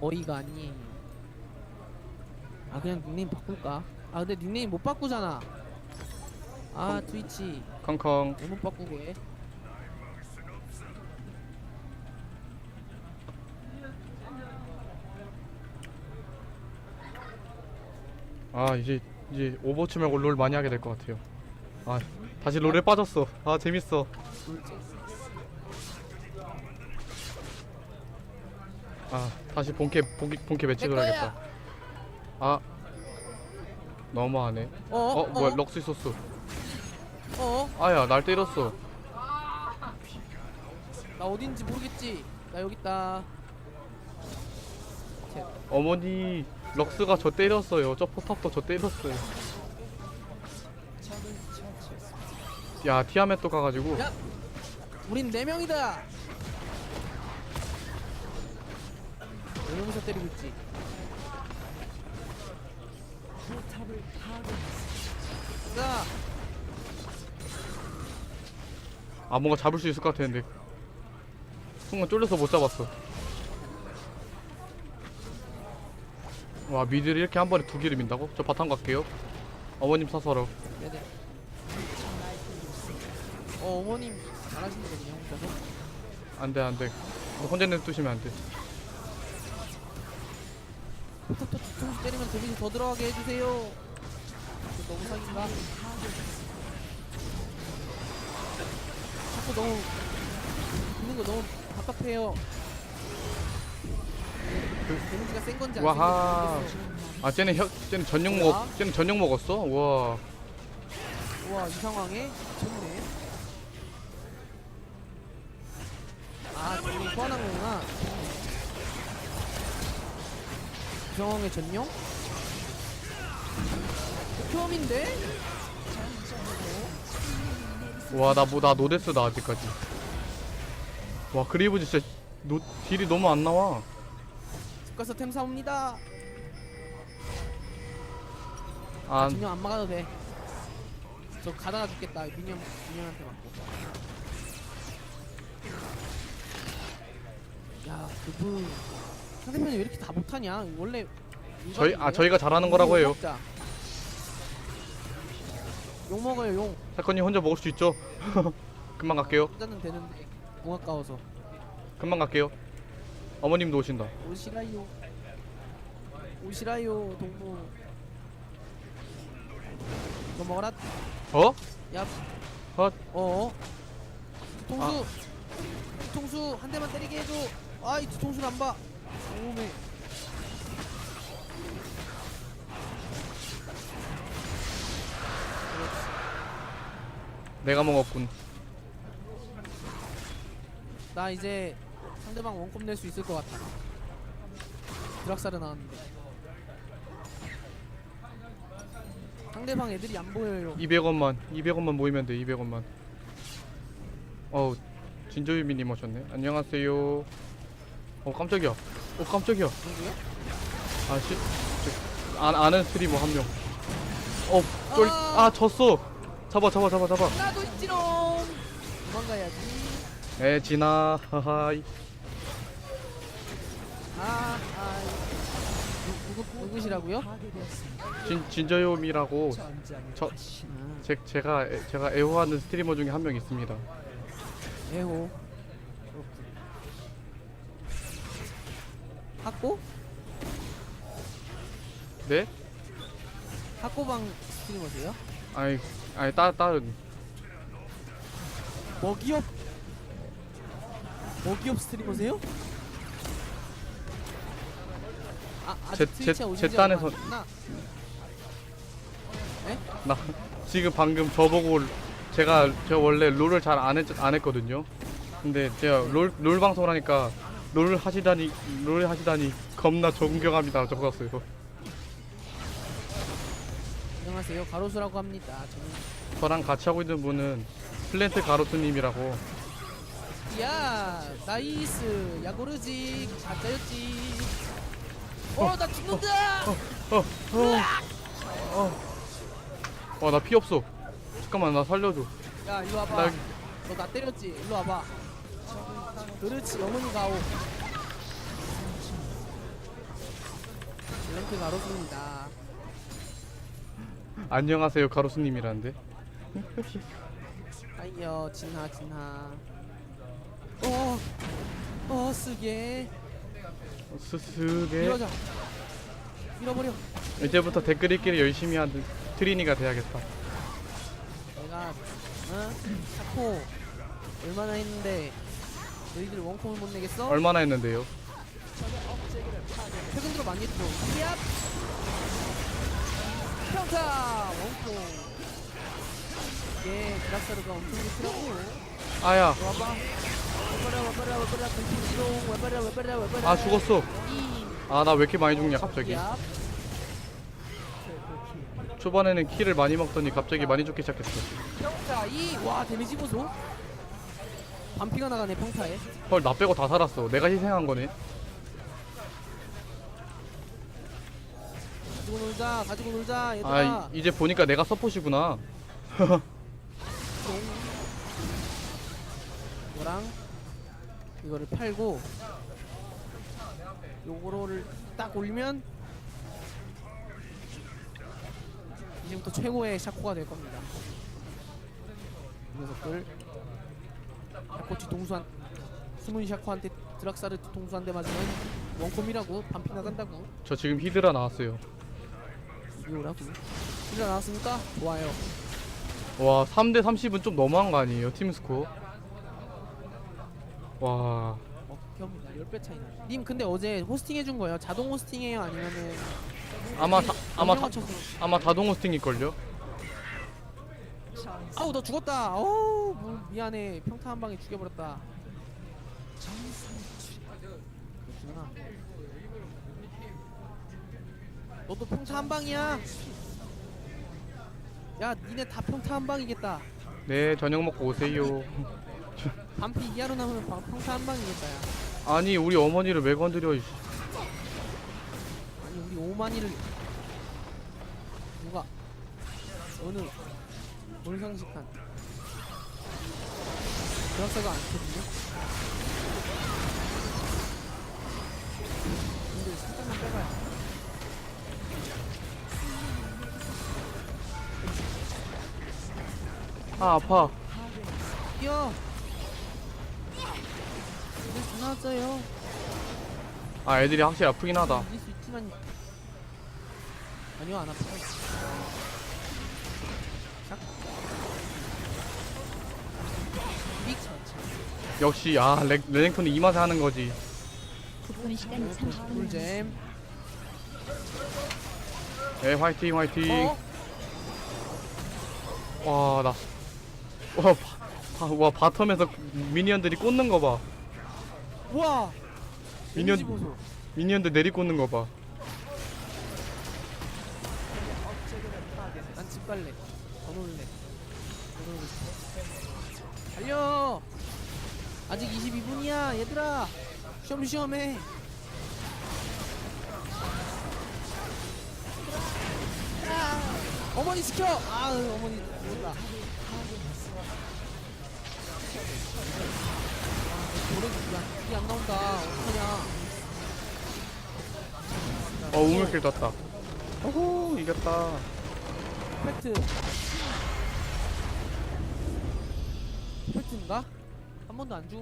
어이가 아니에요. 아 그냥 닉네임 바꿀까? 아 근데 닉네임 못 바꾸잖아. 아 트위치 康康왜 못 바꾸게? 아 이제 이제 오버워치 말고 롤 많이 하게 될 것 같아요 아 다시 롤에 빠졌어 아 재밌어 아 다시 본캐 본캐, 본캐 내 들어야겠다 아 너무하네 어? 어 어? 뭐야 럭스 있었어 어? 아야 날 때렸어 나 어딘지 모르겠지. 나 여기 있다. 셋. 어머니 럭스가 저 때렸어요 저 포탑도 저 때렸어요 야 티아멧 또 가가지고 야, 우린 네 명이다. 이러면서 때리고 있지. 자, 아 뭔가 잡을 수 있을 것 같았는데 순간 쫄려서 못 잡았어 와 미드를 이렇게 한 번에 두 개를 민다고? 저 바탕 갈게요 어머님 네네. 어, 어머님 잘하시는 거든요 혼자서. 안돼 안돼 혼자 내두시면 안돼 뒤통수 때리면 데미지 더 들어가게 해주세요. 너무 사기인가? 자꾸 너무 있는 거 너무 답답해요. 데미지가 센 건지 안센 와하. 건지. 아 쟤는 혀, 쟤는 뭐야? 먹 쟤는 전용 먹었어? 우와 우와 이 상황에 미쳤네. 아 저기 소환한 거구나. 이 상황에 전용? 처음인데? 와 나 뭐 나 노데스다 아직까지 와 그리브 진짜 노, 딜이 너무 안 나와 집 가서 템 사옵니다. 아 전용 안 막아도 돼. 저 가다가 죽겠다. 민영 민영한테 맞고. 야 그분 상대편이 왜 이렇게 다 못하냐? 원래 저희 아? 저희가 잘하는 거라고 해요. 욕 먹어요 용. 사건님 혼자 먹을 수 있죠? 금방 갈게요 혼자는 되는데 공 아까워서. 금방 갈게요 어머님도 오신다 오시라요. 오시라요 동무. 이거 먹어라. 어? 야. 헛. 어. 뒤통수. 아. 뒤통수 한 대만 때리게 해줘. 아이 뒤통수를 안 봐. 오메. 내가 먹었군 나 이제 상대방 원컵 낼 수 있을 것 같아. 드락사르 나왔는데. 상대방 애들이 안 보여요. 200원만 200원만 모이면 돼 200원만 어우 진조유미님 오셨네 안녕하세요 어 깜짝이야 어 깜짝이야 누구야? 아씨 아, 아는 스트리머 한명 어쫄아 졌어 잡아 잡아 잡아 잡아 나도 있지롱. 도망가야지. 에 지나 하하이 아, 아. 누, 누구시라고요? 진 진저요미라고 저 아, 제, 제가 애- 제가 애호하는 스트리머 중에 한 명 있습니다 에호. 학고? 네? 학고방 스트리머세요? 아니 아니 따 다른 먹이업 먹이업 스트리머세요? 아, 아직 제- 트위치에 제- 오신 제 딴에서- 나나 지금 방금 저보고 제가 저 원래 롤을 잘 안 했, 안 했거든요. 근데 제가 롤, 롤 방송을 하니까 롤 하시다니 롤 하시다니 겁나 존경합니다 적었어요. 안녕하세요. 가로수라고 합니다. 저는 저랑 같이 하고 있는 분은 플랜트 가로수님이라고. 야 나이스. 야고르지. 가짜였지. 어나 죽는다. 어나 피 없어. 잠깐만 나 살려줘. 야 일로 와봐. 나 너 나 때렸지. 일로 와봐 그렇지 영혼이 가오 랭크 가로수입니다. 안녕하세요 가로수님이라는데 아이요 진하 진하. 어. 어 쓰게. 스스게 밀어자. 밀어버려. 이제부터 댓글 읽기를 열심히 하는 트리니가 돼야겠다 내가 어? 샤코 얼마나 했는데 너희들 원콤을 못 내겠어? 얼마나 했는데요 최근 들어 많이 했죠. 얍! 평타! 원콤. 이게 드락사르가 엄청 좋더라고. 아야 와봐. 와봐라 와봐라 와봐라 근치동 와봐라 와봐라 와봐라. 아 죽었어 이. 아 나 왜 이렇게 많이 죽냐 갑자기 얍. 초반에는 키를 많이 먹더니 갑자기 많이 죽기 시작했어 평타 이. 와 데미지 보소. 반피가 나가네 평타에. 헐 나 빼고 다 살았어 내가 희생한 거네 가지고 놀자 가지고 놀자 얘들아. 아 이- 이제 보니까 내가 서폿이구나 똥. 이거랑 이거를 팔고 요거를 딱 올리면 이제부터 최고의 샤코가 될 겁니다. 이 녀석들 샤코치 동수한 숨은 샤코한테 드락사르 동수 한 대 맞으면 원콤이라고 반피 나간다고 저 지금 히드라 나왔어요 이거라고 일어 나왔습니까? 좋아요. 와 3대 30은 좀 너무한 거 아니에요 팀 스코어 와 어, 겸 10배 차이나. 님 근데 어제 호스팅 해준 거예요? 자동 호스팅해요? 아니면은 아마 다, 아마 다, 맞춰서 아마 자동 호스팅일 걸요 아우 너 죽었다. 어우 뭐, 미안해. 평타 한 방에 죽여버렸다. 그렇구나. 너도 평타 한 방이야. 야 니네 다 평타 한 방이겠다. 네 저녁 먹고 오세요 반피 이하로 나오면 방- 평타 한 방이겠다. 야. 아니 우리 어머니를 왜 건드려 이씨. 아니 우리 오만이를 누가 어느 몰상식한? 드락사가 안 켜지네? 근데 살짝만 빼봐요. 아 아파. 뛰어! 이제 다 나왔어요. 아 애들이 확실히 아프긴 하다. 이길 수 있지만 아니요 안 아파요 싹빅 역시 아 레, 레넥톤이 이 맛에 하는 거지. 복권 시간 30분. 꿀잼. 네 화이팅 화이팅. 어? 와 나 와, 바, 바, 와 바텀에서 미니언들이 꽂는 거봐. 우와! 미니언 데미지 보소. 미니언들 내리 꽂는 거 봐. 난 집 갈래. 싶어. 달려! 아직 22분이야, 얘들아! 쉬엄쉬엄해! 아, 어머니 지켜! 아, 어머니 죽었다. 노래 이안 나온다. 어떡하냐. 어 우물길 떴다 오호 이겼다 팩트. 팩트인가? 한 번도 안 죽은